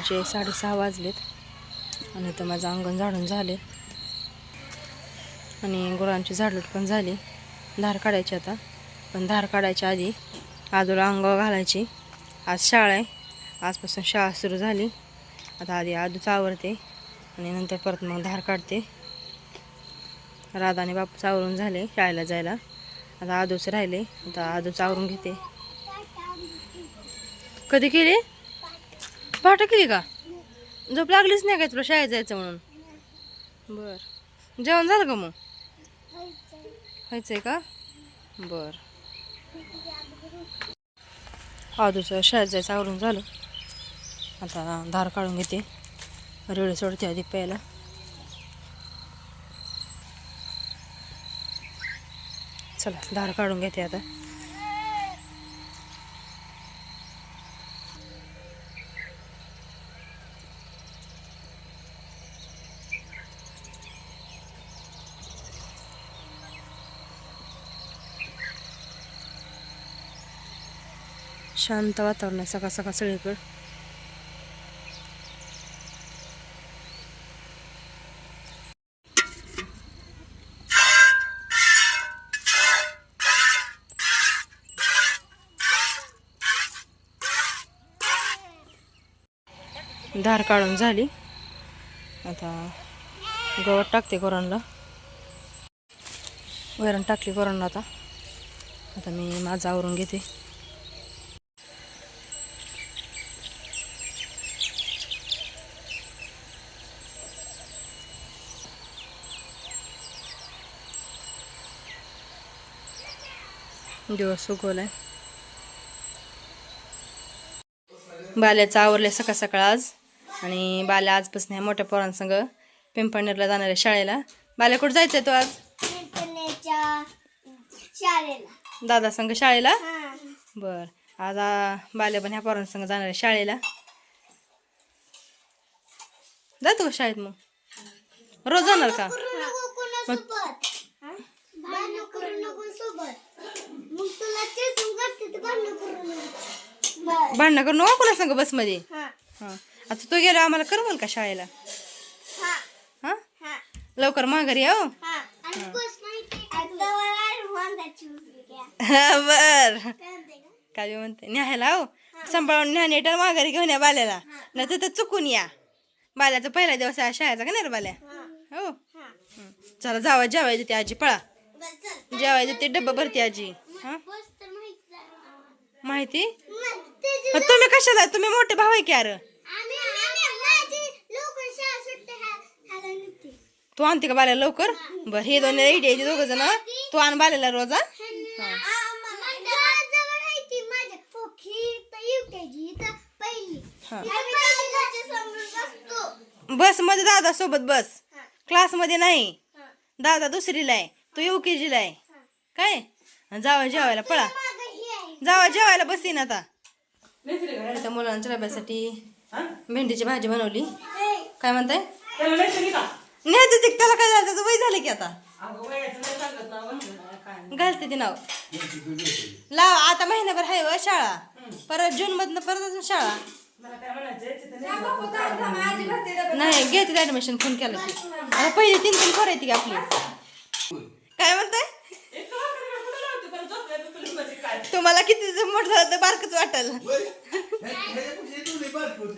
सकाळचे साडेसहा वाजलेत. आणि तर माझं अंगण झाडून झाले आणि गुरांची झाडलूट पण झाली. धार काढायची आता. पण धार काढायच्या आधी आजूला अंग घालायची. आज शाळा आहे. आजपासून शाळा सुरू झाली. आता आधी आजूच आवरते. आणि नंतर परत मग धार काढते. राधा आणि बापूच आवरून झाले शाळेला जायला. आता आजूच राहिले. आता आजूच आवरून घेते. कधी केली? पहाटे केली का? झोप लागलीच नाही काय तुला? शाळेत जायचं म्हणून. बर. जेवण झालं का मग? व्हायचंय का? बर. आदूचं शाळेत जायचं आवरून झालं. आता धार काढून घेते. रेडी सोडते आधी प्यायला. चला धार काढून घेते आता. शांत वातावरण आहे सकाळ सकाळ सगळीकडं. धार काढून झाली. आता गवत टाकते कोरांना वैरण टाकली कोरांना आता. आता मी माझं आवरून घेते. दिवस उगवलाय बाल्याचं आवरले सकाळ सकाळ आज. आणि बाल्या आजपासून ह्या मोठ्या पोरांसंग पिंपणेरला जाणार आहे शाळेला. बाल्या कुठं जायचंय तो आज? दादा संग शाळेला? बर. आज बाल्या पण ह्या पोरांसंग जाणार आहे शाळेला. जातो का शाळेत मग? रोज जाणार का? भांडण करू नको सोबत. मग तुला चेसून करते तर भांडण करू नको. बर. भांडणं करू नको कोणा संग बसमध्ये. हा. हां. आता तू गेला आम्हाला करमल का शाळेला? हा. हां? हा. लवकर माघारी हो हा. आणि बस माहिती आता मला वांदाची उचली घ्या बर. कळते का काय म्हणते न्यायला हो. सांभाळून न्या नेटर माघारी घेऊन या बाल्याला. नाही तर ते चुकून या. बाल्याचा पहिला दिवस आहे शाळेचा का नाही रे बाल्या? हा. हो. हा. हं. चला जावा जेवाय देते आजी पळा. बस चल जेवाय देते डब्बा भरते आजी. हा? माहिती तुम्ही कशाला? तुम्ही मोठे भाऊ आहे की अरे. तू आणते का बाल्याला लवकर? बर हे दोन रेडी आहे दोघ जण. तू आण बाल्याला रोज ती. बसमध्ये दादा सोबत बस. क्लासमध्ये नाही. दादा दुसरीला आहे. तू यू के जीला आहे. काय? जावा जेवायला पळा. जावा जेवायला बसीन आता. आता मुलांच्या डब्यासाठी भेंडीची भाजी बनवली. काय म्हणताय? नाही ते त्याला काय झालं? त्याचं वय झालं की आता. घालते ते नाव. लाव आता महिनाभर आहे व शाळा. परत जून मधनं परत अजून शाळा. नाही घेते ऍडमिशन फोन केला की. आता पहिली तीन तीन करायची की आपली. काय म्हणताय? तुम्हाला किती मोठं झालं तर बारकच वाटल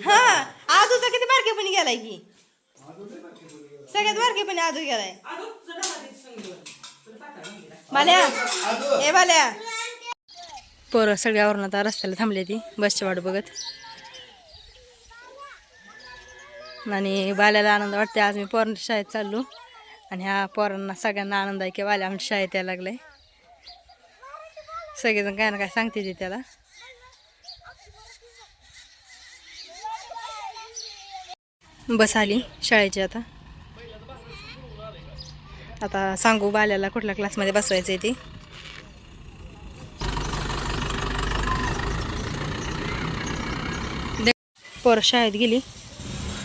हा आजू तर किती बारकेपणी गेलाय की? सगळ्यात बारकेपणी आजू गेलाय. बाल्या ए बाल्या पोरं सगळ्यावरून आता रस्त्याला थांबले ती बसची वाट बघत. आणि बाल्याला आनंद वाटते आज मी पोरांच्या शाळेत चाललो. आणि ह्या पोरांना सगळ्यांना आनंद आहे की वाल्या आमच्या शाळेत यायला लागलाय. सगळेजण काय ना काय सांगते ते त्याला. बस आली शाळेची आता. आता सांगू बाल्याला कुठल्या क्लासमध्ये बसवायचं आहे ते. पोरं शाळेत गेली.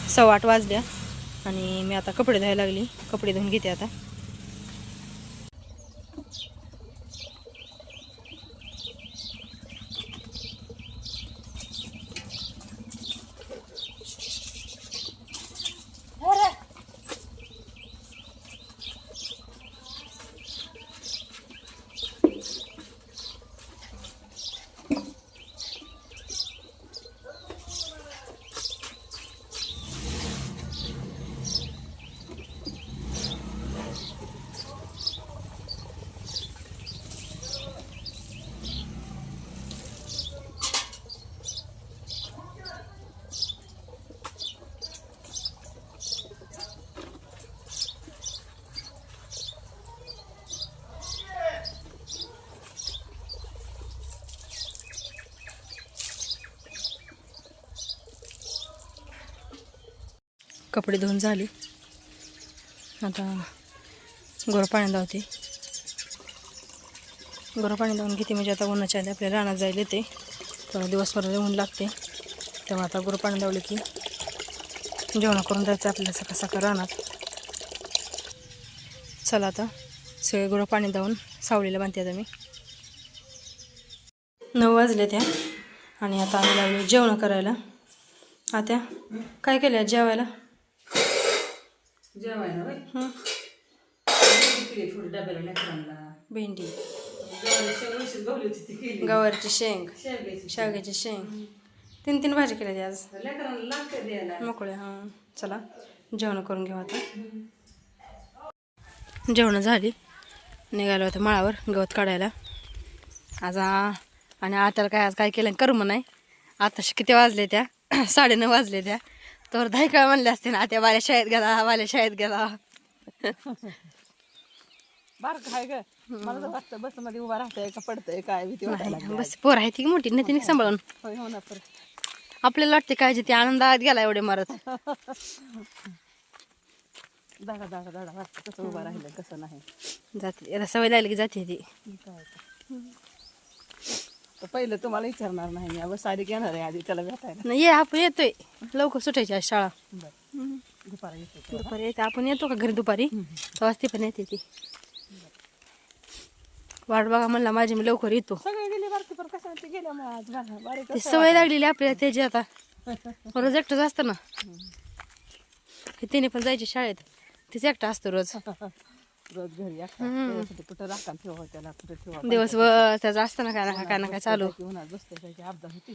सव्वा आठ वाजल्या. आणि मी आता कपडे धुवायला लागली. कपडे धुवून घेते आता. कपडे धुवून झाले. आता गोरं पाण्यात लावते. गोरं पाणी लावून घेते म्हणजे आता उन्हाच्या आधी आपल्याला रानात जायला येते. थोडा दिवसभर ऊन लागते. तेव्हा आता गोरं पाणी लावलं की जेवण करून जायचं आपल्याला सकाळ सकाळ रानात. चला आता सगळे गोरं पाणी लावून सावलीला बांधते आता मी. नऊ वाजले त्या आणि आता आम्ही लागलो जेवण करायला. आता काय केलं जेवायला? जेवायला होय? हं? केली थोडी डब्याला लेकरांना. भेंडी. केली. गवारची शेंग. शेवग्याची शेंग. तीन तीन भाजी केल्या आज. मोकळे हां. चला जेवण करून घेऊ आता. जेवण झाली. निघालो होतं माळावर गवत काढायला. आज आणि आताला काय आज काय केलं? कर्म नाही आताशी किती वाजले त्या? साडेनऊ वाजले त्या. तर दहा काळ म्हणले असते ना त्या वाल्या शाळेत गेला वाल्या शाळेत गेला. बारक आहे ग. मला तर वाटतं बसमध्ये उभा राहतंय का पडतंय काय भीती वाटायला. बस पोर आहे ती मोठी नाही तिने सांभाळून. होय हो ना तर आपल्याला वाटते काय जे ते आनंदात गेला एवढे मारत. दाडा दाडा दाडा वाटतं कसं उभा राहिलं कसं नाही. जाते आता सवय लागली की जाते ती. काय तर. पहिलं तुम्हाला विचारणार नाही मी. बस आधी घेणार आहे आधी त्याला भेटायला. नाही ये आपण येतोय. लवकर सुटायची आज शाळा. बरं. दुपारा येतो. दुपारी येते. आपण येतो का घरी दुपारी? तेव्हाच ती पण येते ती. वाट बघा म्हणला माझी मी लवकर येतो. सगळे गेले बारकी पण कसं ते गेल्या मग आज बारा- बारीक ती सवय लागलेली आपल्याला त्याची आता. रोज एकटंच असतं ना. तिने पण जायचे शाळेत. तीच एकटा असतो रोज. रोज घरी. त्याच्यासाठी कुठं राखण ठेवा त्याला कुठं ठेवा दिवसभर त्याचं असतं ना काय ना काय ना काय चालू. उन्हात बसते त्याची आपदा होती.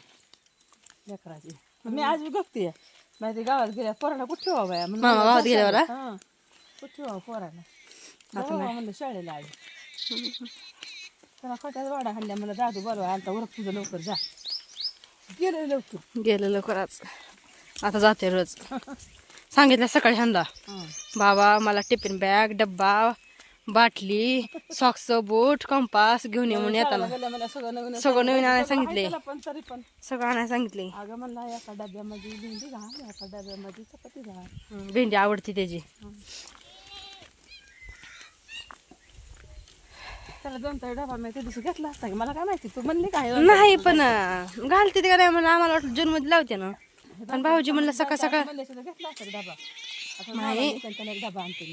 लेकराची. मी आज बघते माहिती गावात गेल्या पोराला कुठं ठेवा बाया? मामा गावात गेल्यावर, शाळेत. हां. कुठं ठेवा पोराला आता म्हणलं शाळेला आज. त्याला खोट्यात वाडा हल्ल्या मला दादू बोलवा आलता उरक तुझं लवकर जा. गेलं लवकर. गेलं लवकर आज आता जाते रोज. सांगितलं सकाळी ह्यांना. बाबा मला टिफिन बॅग डब्बा बाटली सॉक्स बूट कंपास घेऊन ये म्हणून येताना. मला सगळं नवीन सगळं नवीन आणायला सांगितले. सगळं आणायला सांगितले. अगं म्हणला एका डब्यामध्ये भेंडी घाल एका डब्यामध्ये चपाती घाल. भेंडी आवडती त्याची. त्याला दोन तरी डबा मी त्या दिवशी घेतला असता मला काय माहिती तू म्हणली काय नाही पण घालते ते का नाही म्हणलं आम्हाला वाटलं जून मध्ये लावते ना. पण भाऊजी म्हणलं सकाळ सकाळ नाही.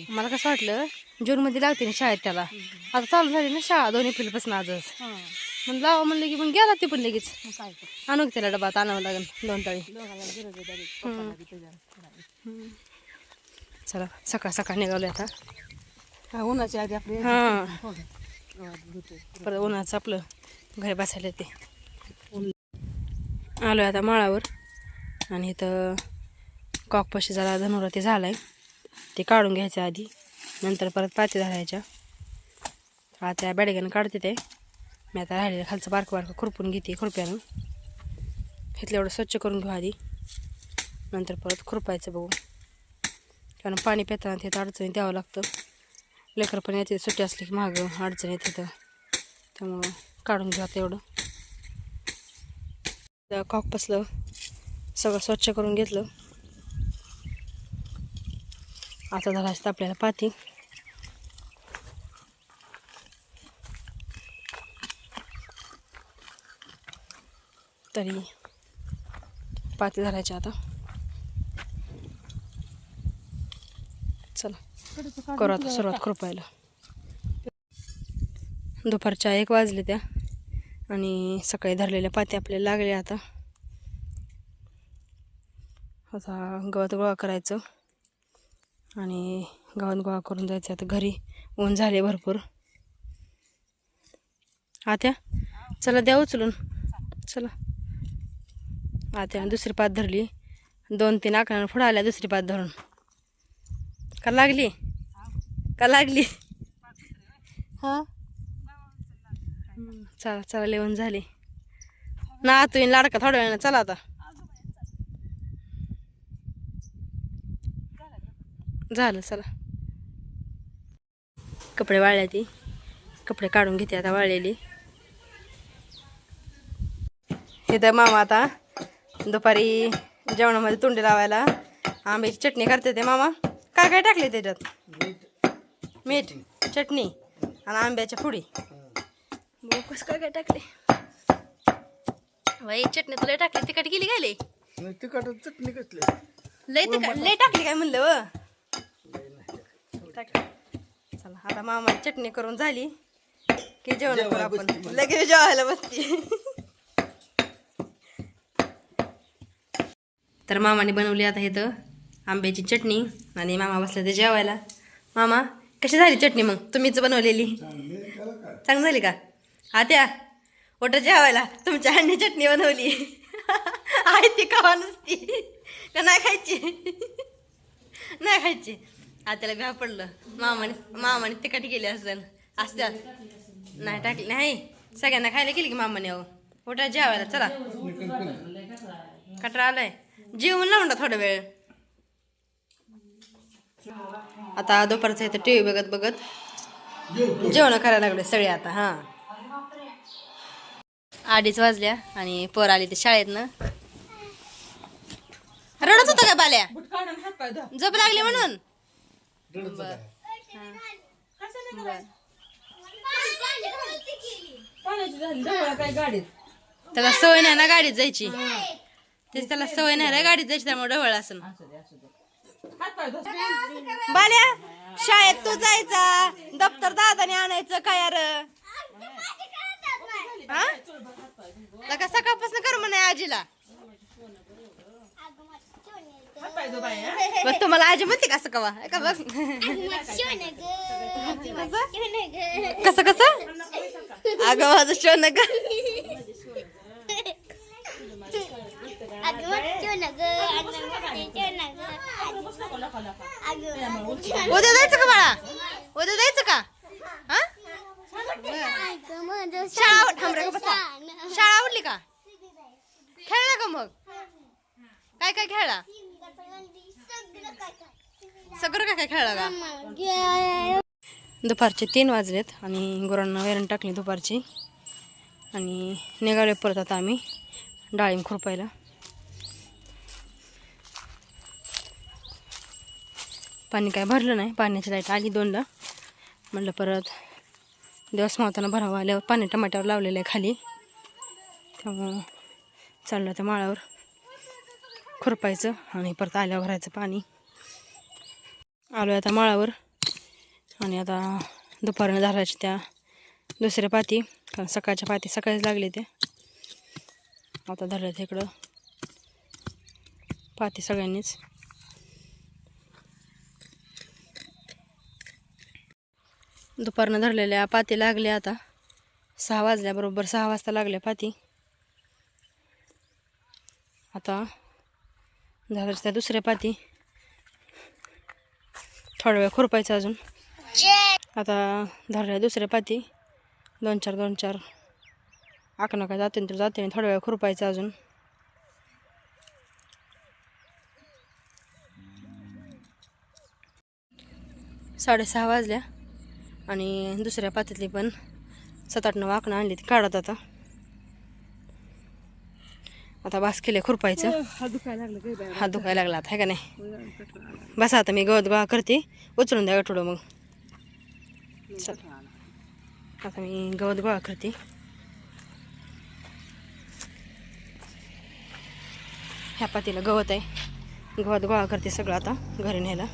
मला कसं वाटलं जून मध्ये लावते ना शाळेत त्याला. आता चालू झाली ना शाळा दोन एप्रिलपासून आजच. म्हणलं लावा म्हणलं की मग गेला ते पण लगेच. मग आणू की त्याला डबा? आता आणावं लागेल दोन तळी. चला सकाळ सकाळ निघालो आता. उन्हाच्या आधी आपले हां. हो. परत उन्हाचं आपलं घरी बसायला येते. आलो आता माळावर. आणि इथं कॉकपाशी जरा धनुरा ते आहे ते काढून घ्यायचं आधी. नंतर परत पाती धरायच्या. आता बॅडग्यानं काढते ते. मी आता राहिलेलं खालचं बारकं बारकं खुरपून घेते खुरप्यानं. इथलं एवढं स्वच्छ करून घेऊ आधी. नंतर परत खुरपायचं बघू. कारण पाणी पिताना तिथं अडचणी द्यावं लागतं. लेकर पण येते सुट्टी असली की मागं अडचण येते तर त्यामुळं काढून घेऊ आता एवढं. कॉक पसलं सगळं स्वच्छ करून घेतलं. आता झाला असतं आपल्याला पाती. तरी पाती धरायची आता. चला करू आता सुरुवात खुरपायला दुपारच्या एक वाजले त्या आणि सकाळी धरलेल्या पात्या आपल्याला लागल्या आता. आता गवत गोळा करायचं. आणि गवत गोळा करून जायचं आता घरी ऊन झाले भरपूर. आत्या चला द्या उचलून. चला. आत्या दुसरी पात धरली. दोन तीन आकड्यानं पुढं आल्या दुसरी पात धरून. का लागली? का लागली? हां? चला चला लिहून झाली. ना तुम्ही लाडका थोड्या वेळानं. चला आता. झालं चला. कपडे वाळल्या ती. कपडे काढून घेते आता वाळलेली. इथं मामा आता. दुपारी जेवणामध्ये तोंडी लावायला. आंब्याची चटणी करते ते मामा. काय काय टाकले त्याच्यात? मीठ. चटणी आणि आंब्याच्या पुडी. कसं काय काय टाकले? बाई चटणी तुला टाकली. तिखट गेली काय लई तिखट चटणी कसली? लय तिखट लय टाकली काय म्हणलं व? टाक. चला आता मामा चटणी करून झाली की जेवण करू आपण. लगेच जेवायला बसते तर मामाने बनवली आता इथं आंब्याची चटणी आणि मामा बसले ते जेवायला. मामा कशी झाली चटणी मग? तुम्हीच बनवलेली. चांगली झाली का? आत्या ओटं जेवायला. तुमच्या हांडी चटणी बनवली. आहे ती खावा नसती. का नाही खायची? नाही खायची. आत्याला घ्या पडलं मामाने मामाने तिकट केली असेल असत्यात नाही टाकली. नाही. सगळ्यांना खायला गेली की मामाने अहो. ओटा जेवायला चला. कटरा आलाय. जेवण लावून थोडा वेळ. आता दुपारचं इथं टी व्ही बघत बघत. जेवण करायला लागले सगळे आता हां. अडीच वाजल्या आणि पोर आली ते शाळेतनं. रडत होतं का बाल्या? झोप लागली म्हणून? पाण्याची झाली काय गाडीत त्याला सवय नाही ना गाडीत जायची. तेच त्याला सवय नाही ना गाडीत जायची त्यामुळे ढवळ असं असू दे असू दे हात पाय धुवा. बाल्या शाळेत तू जायचा. दप्तर दादाने आणायचं काय यार हा? लका सकाळपासून कर म्हणे आजीला हात पाय धुवा बाई, हं? बघ तुम्हाला आजी म्हणते का असं कवा? का बघ? कसं कसं? अगं माझं शोन ग उद्या जायचं का बाळा? उद्या जायचं का? हा? शाळा थांब रे बसा. शाळा आवडली का? खेळला का मग? काय काय खेळला? सगळं काय काय खेळला का? दुपारचे तीन वाजलेत आणि गुरांना वैरण टाकली दुपारची. आणि निघाले परत आता आम्ही डाळिंब खुरपायला. पाणी काय भरलं नाही पाण्याची लाइट आली दोनला म्हटलं परत दिवस मावताना भरावं आल्यावर पाणी टमाट्यावर लावलेलं आहे खाली. त्यामुळं चाललं त्या माळावर. खुरपायचं आणि परत आल्यावर भरायचं पाणी. आलो आता माळावर. आणि आता दुपारनं झाडाच्या त्या दुसऱ्या पाती कारण सकाळच्या पाती सकाळीच लागले ते. आता धरल्यात इकडं. पाती सगळ्यांनीच. दुपारनं धरलेल्या पाती लागल्या आता. सहा वाजल्याबरोबर सहा वाजता लागल्या पाती. आता झाडाच्या त्या दुसऱ्या पाती. थोड्या वेळ खुरपायचं अजून. आता धरल्या दुसऱ्या पाती. दोन चार दोन चार. आकणं काय जाते तर जाते थोड्या वेळ खुरपायचं अजून. साडेसहा वाजल्या आणि दुसऱ्या पातीतली पण सात आठ नऊ आकणं आणली ती काढत आता. आता बास केले खुरपायचं हात दुखायला लागलं काय बाई? हात दुखायला लागला आता है का नाही? बस आता मी गवत गोळा करते. उचलून द्या थोडं मग. चल. आता मी गवत गोळा करते. ह्या पातीला गवत आहे. गवत गोळा करते सगळं आता घरी न्यायला.